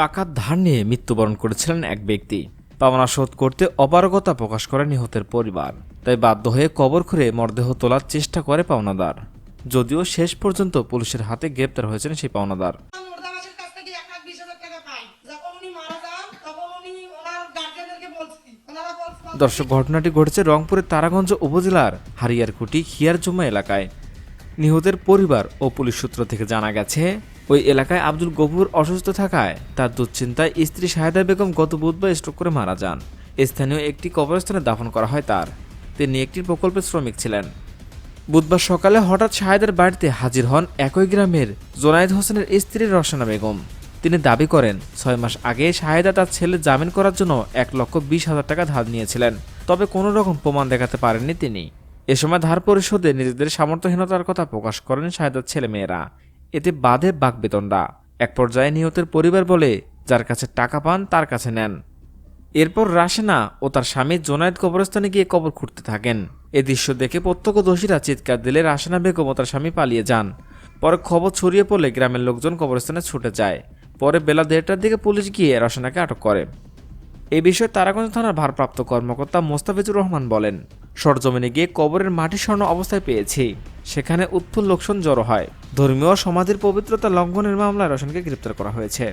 টাকা ধার নিয়ে মৃত্যুবরণ করেছিলেন এক ব্যক্তি। পাওনা শোধ করতে অপারগতা প্রকাশ করে নিহতের পরিবার। তাই বাধ্য হয়ে কবর খুঁড়ে মরদেহ তোলার চেষ্টা করে পাওনাদার। যদিও শেষ পর্যন্ত পুলিশের হাতে গ্রেপ্তার হয়েছেন সেই পাওনাদার। দর্শক ঘটনাটি ঘটেছে রংপুরের তারাগঞ্জ উপজেলার হারিয়ারকুটি খিয়ারজুমা এলাকায়। নিহতের পরিবার ও পুলিশ সূত্র থেকে জানা গেছে ওই এলাকায় আব্দুল গফুর অসুস্থ থাকায় তার দুশ্চিন্তায় স্ত্রী শাহেদা বেগম গত বুধবার স্ট্রোক করে মারা যান। স্থানীয় একটি কবরস্থানে দাফন করা হয় তার। তিনি একটি প্রকল্পের শ্রমিক ছিলেন। বুধবার সকালে হঠাৎ শাহেদের বাড়িতে হাজির হন একই গ্রামের জোনায়েদ হোসেনের স্ত্রী রসনা বেগম। তিনি দাবি করেন, ছয় মাস আগে শাহেদা তার ছেলে জামিন করার জন্য এক লক্ষ বিশ হাজার টাকা ধার নিয়েছিলেন, তবে কোনো রকম প্রমাণ দেখাতে পারেননি তিনি। এ সময় ধার পরিশোধে নিজেদের সামর্থ্যহীনতার কথা প্রকাশ করেন শাহেদার ছেলেমেয়েরা। এতে বাধে বাকবেতনরা এক পর্যায়ে নিহতের পরিবার বলে, যার কাছে টাকা পান তার কাছে নেন। এরপর রাশেনা ও তার স্বামী জোনায়েদ কবরস্থানে গিয়ে কবর খুঁড়তে থাকেন। এ দৃশ্য দেখে প্রত্যক্ষদর্শীরা চিৎকার দিলে রাশেনা বেগম ও তার স্বামী পালিয়ে যান। পরে খবর ছড়িয়ে পড়লে গ্রামের লোকজন কবরস্থানে ছুটে যায়। পরে বেলা দেড়টার দিকে পুলিশ গিয়ে রাশেনাকে আটক করে। এ বিষয়ে তারাগঞ্জ থানার ভারপ্রাপ্ত কর্মকর্তা মোস্তাফিজুর রহমান বলেন, সরজমিনে গিয়ে কবরের মাটি স্বর্ণ অবস্থায় পেয়েছি। সেখানে উৎফুল্ল লোকজন জড়ো হয়। ধর্মীয় সমাধির পবিত্রতা লঙ্ঘনের মামলায় রোশনকে গ্রেপ্তার করা হয়েছে।